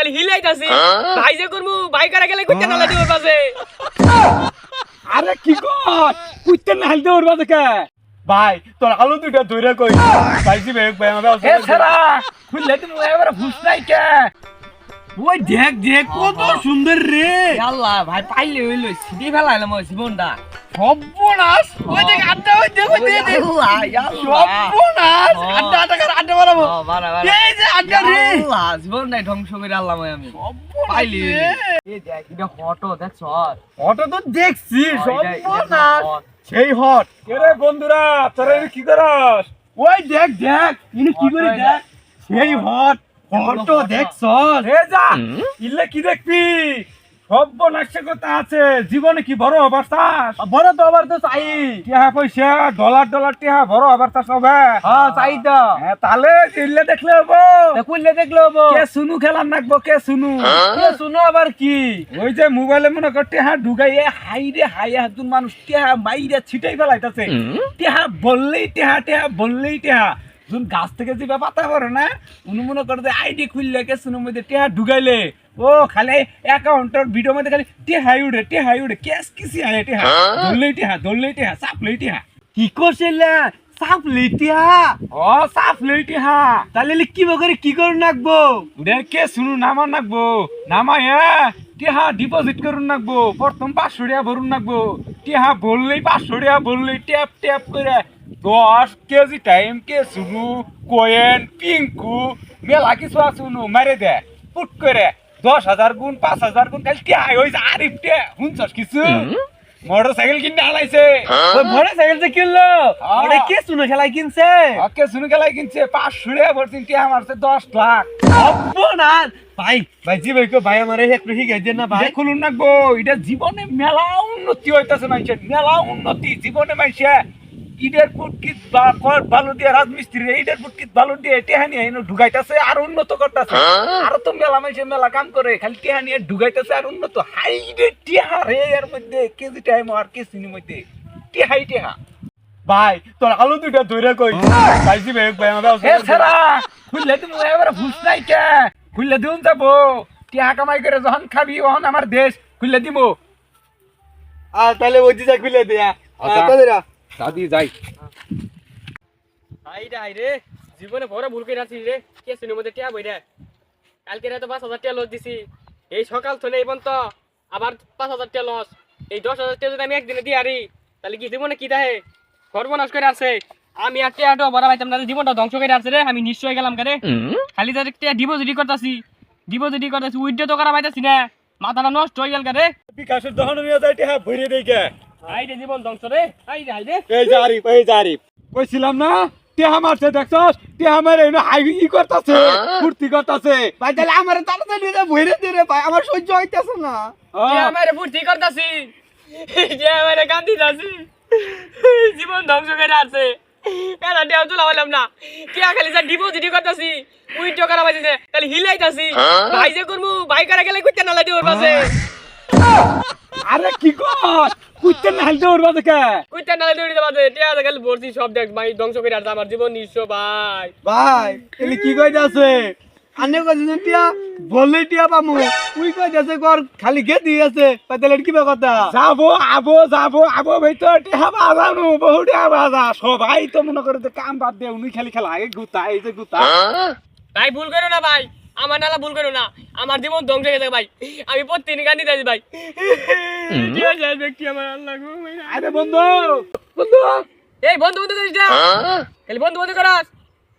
খালি হিলাইতাছি ভাই যে করমু ভাই করা গেলে কইতে না লাগে ওর পাশে। আরে কি কর? কুইতে না হালতে উড়বা দেখে ভাই তোর আলু দুইটা ধরে কই? ভাইজি ভাই ভাই আমার এ ছাড়া! খুললে তুমি এবারে ফুস নাই কে? ওই দেখ দেখ কত সুন্দর রে। আল্লাহ ভাই পাইলে হইল সিটি ফেলাইলাম জীবনটা। সর্বনাশ! ওই দেখ আড্ডা ওই দেখ ওই দেখ। দেখ। আল্লাহ আল্লাহ সর্বনাশ! আড্ডা আড্ডা কর। এই যে আড্ডা রে! আল্লাহ জীবনটাই ধ্বংস করে আল্লাহ আমি। পাইলি এই দেখ এটা হটো দেখছ ফটো তো দেখছি সর্বনাশ! সেই হট। রে বন্ধুরা তোরা কি করস? ওই দেখ দেখ ইনি কি করে দেখ? সেই হট। ফটো যা ইল্লে কি দেখবি? সর্বনাশের কথা আছে। জীবনে কি বড় হবার চাস? বড় তো হবার তো চাই। টিহা পয়সা ডলার ডলার টিহা বড় হবার চাস হবে। হ্যাঁ চাই তো। হ্যাঁ, তাহলে ইল্লে দেখলে হব। খুললে দেখলে হব। কে শুনু খেলার নাকবো কে শুনু কে শুনো আবার কি? ওই যে মোবাইলে মনে কর টেহা ঢুকাই হাই রে হাই একজন মানুষ টেহা মাইরে ছিটাই ফেলাইতাছে। টেহা বললেই টেহা টেহা বললেই টেহা। যখন গাছ থেকে যে পাতা পড়ে না উনি মনে করে যে আইডি খুললে কে শুনুর মধ্যে টেহা ঢুকাইলে। ও খালি অ্যাকাউন্টের ভিডিও মধ্যে খালি টেহাই উড়ে টেহাই উড়ে ক্যাশ কিসি আয় টেহা? ধরলেই টেহা ধরলেই টেহা চাপলেই টেহা। কি করছিলে? সাপ লইতিয়া ও চাপলেই টেহা। তাহলে কি করে কি করে নাকবো? উড়ে কে শুনু নামা নাকবো। নামাই টিহা ডিপোজিট করুন নাকবো। প্রথম পাঁচশো টাকা ভরুন নাকবো। টিহা বললেই পাঁচশো টাকা বললেই ট্যাপ ট্যাপ করে। দশ কেজি টাইম কে শুনু কোয়েন পিঙ্কু মেলা কিছু শুনু মারে দে পুট করে। দশ হাজার গুণ পাঁচ হাজার গুণ খালি টিহা ওই যে আরিফ টে শুনছস কিছু? মোটর সাইকেল কিনে আলাইছে ওই ভরে সাইকেল যে কিনলো? হ্যাঁ। ওটা কে শুনো খেলাই কিনছে? ওকে শুনু গেলাই কিনছে? পাঁচশো টাকা ভরছেন টিহা মারছে দশ লাখ? অপনার ভাই ভাই জি ভাই কো ভাই আমারে একটু শিখাই দেন না ভাই। খুলুন নাকবো এটা জীবনে মেলা উন্নতি হইতাছে মানুষের মেলা উন্নতি জীবনে মানুষে ইটের ফুটকিত ভালো দিয়ে রাজমিস্ত্রি ইটের ফুটকিত ভালো দিয়ে টেহানি এনে ঢুকাইতাছে আর উন্নত করতেছে। আর তো মেলা মানুষের মেলা কাম করে খালি টেহানি ঢুকাইতাছে আর উন্নত। হাই রে টেহা রে এর মধ্যে কেজি টাইম আর কেজির মধ্যে। টেহাই টেহা। ভাই তোর আলু দুইটা ধরে কই? ভাইজি ভাই ভাই আমার এ ছাড়া খুললে তুমি এবারে ঘুষ নাই কে? খুললে দিউন যাব। টিহা কামাই করে যখন খাবি ওহন আমার দেশ। খুললে দিব আর তাহলে ওই দিশা খুলে দেয়া আচ্ছা। দাদি যাই। হাই রে হাই রে জীবনে বড় ভুল করে আছিস রে। কে শুনে মধ্যে টিয়া বই রে? কালকে রাতে পাঁচ হাজার টিয়া লস দিছি। এই সকাল থেকে এই পর্যন্ত আবার পাঁচ হাজার টিয়া লস এই দশ হাজার টিয়া যদি আমি একদিনে দিয়ে আরি তাহলে কি জীবনে কি দেহে? সর্বনাশ করে আছে। আমি আর টিয়াটো বড় পাইতাম না জীবনটা ধ্বংস করে আছে রে আমি নিশ্চয় গেলাম কারে খালি তাদের টিয়া ডিপোজিট করতেছি ডিপোজিট করতেছি উইথড্র তো করা পাইতাছি না। মাথাটা নষ্ট হয়ে গেল কারে বিকাশের যখন নিয়ে যাই টিহা ভরে দেই কে হাই জীবন ধ্বংস রে। হাই রে এই যে এই যে কইছিলাম না টিহা মারছে দেখছস? টিহা মারে এনে হাই ই করতাছে ফুর্তি করতাছে। ভাই তাহলে আমার তাড়াতাড়ি দিয়ে ভরে দে রে ভাই আমার সহ্য হইতাছে না। ফুর্তি করতাছি। জীবন ধ্বংস করে আছে এরা তুলা হলাম না। কে খালি যা ডিপোজিট করতাছি উইথড্র করা পাইছে খালি হিলাইতাছি। ভাই যে করমু ভাই করা গেলে কইতে না লাগে ওর পাশে। আরে কি কর কুইতে না হালতে উড়বা দেখে। কইতে না লাগে ওর পাশে টিয়া খালি ভর্তি সব দেখ ভাই ধ্বংস করে আছে আমার জীবন নিঃস্ব ভাই। ভাই তাহলে কি কইতাছে? আনে কইছে টিয়া বললে টিয়া পামু। তুই কইতাছে কর খালি গে দিয়ে আছে। তাহলে কি কথা? যাব আবো যাব আবো ভাই তো টিহা বাজানো বহু টিহা বাজা। সবাই তো মনে করে যে কাম বাদ দিয়ে উনি খালি খেলা এই গুতা এই যে গুতা। ভাই ভুল করো না ভাই। আমার নালা ভুল করো না। আমার জীবন ধ্বংস হয়ে গেছে ভাই। আমি প্রতিদিন কান্দি যাচ্ছি ভাই। ব্যক্তি আমার আল্লাহ। আরে বন্ধু! বন্ধু! এই বন্ধু বন্ধু করিস না। খালি বন্ধু বন্ধু করাস।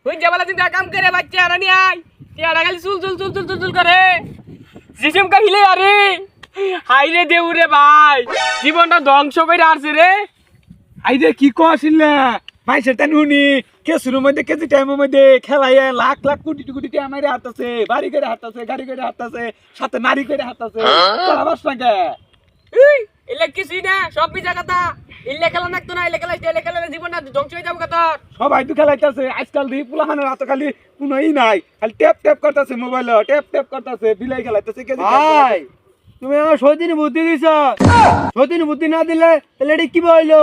ওই জামালা চিন্তা কাম করে বাচ্চা আনা নিয়ে আয়। টিয়াটা খালি চুল চুল চুল চুল চুল চুল করে। সিস্টেম কা হিলে আরে। হাই রে দেউ রে ভাই। জীবনটা ধ্বংস করে আসছে রে। আই রে কি কছিল না ভাই সেটা নুনি কে মধ্যে কেজি টাইমের মধ্যে খেলাই লাখ লাখ কোটি কোটি টাকা মারে হাঁটাছে বাড়ি করে গাড়ি করে সাথে নারী করে হাঁটাছে তোরা বাস না কে এই, কিছুই না সব কথা। খেলা নাকতো না ইল্লে খেলা ইল্লে খেলা জীবনটা ধ্বংস হয়ে যাব কথা সবাই তো খেলাইতেছে আজকাল দিয়ে পুলাহানের হাতে খালি কোনো ই নাই খালি ট্যাপ ট্যাপ করতেছে মোবাইল ট্যাপ ট্যাপ করতেছে বিলাই খেলাইতেছে কেজি ভাই তুমি আমার সদিন বুদ্ধি দিছ। সদিন বুদ্ধি না দিলে তাহলে এটা কি হইল?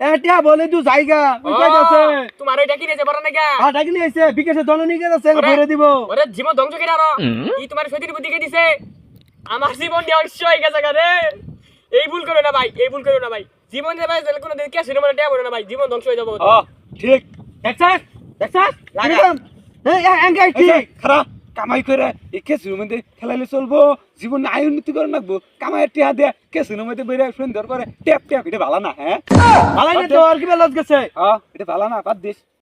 এ টিয়া বলে তুই জায়গা ওই যাচ্ছে তোমার ওইটা কি রেছে বড় নাকি? আর ডাকি নিয়ে আইছে বিকাশে জননী কে যাচ্ছে ভরে দিব। ওরে জীবন ধ্বংস করে আরও ই তোমার সতীর বুদ্ধি কে দিছে? আমার জীবন ধ্বংস হয়ে গেছে রে। এই ভুল করো না ভাই এই ভুল করো না ভাই। জীবন যে ভাই কোনো দিন কে সিনেমা টিয়া বলো না ভাই জীবন ধ্বংস হয়ে যাব। ও ঠিক। দেখছাস? দেখছাস? লাগা। কীরকম? এই এই এঙ্গাই ঠিক। খারাপ। কামাই করে এই কেসের মধ্যে খেলাইলে চলবো জীবন আয় উন্নতি করে রাখব কামাই টিহা দিয়ে কেসের মধ্যে বেরিয়ে সুন্দর করে ট্যাপ ট্যাপ এটা ভালো না হ্যাঁ? ভালো না তো আর কি বেলাজ গেছে? হ্যাঁ এটা ভালো না বাদ দিস।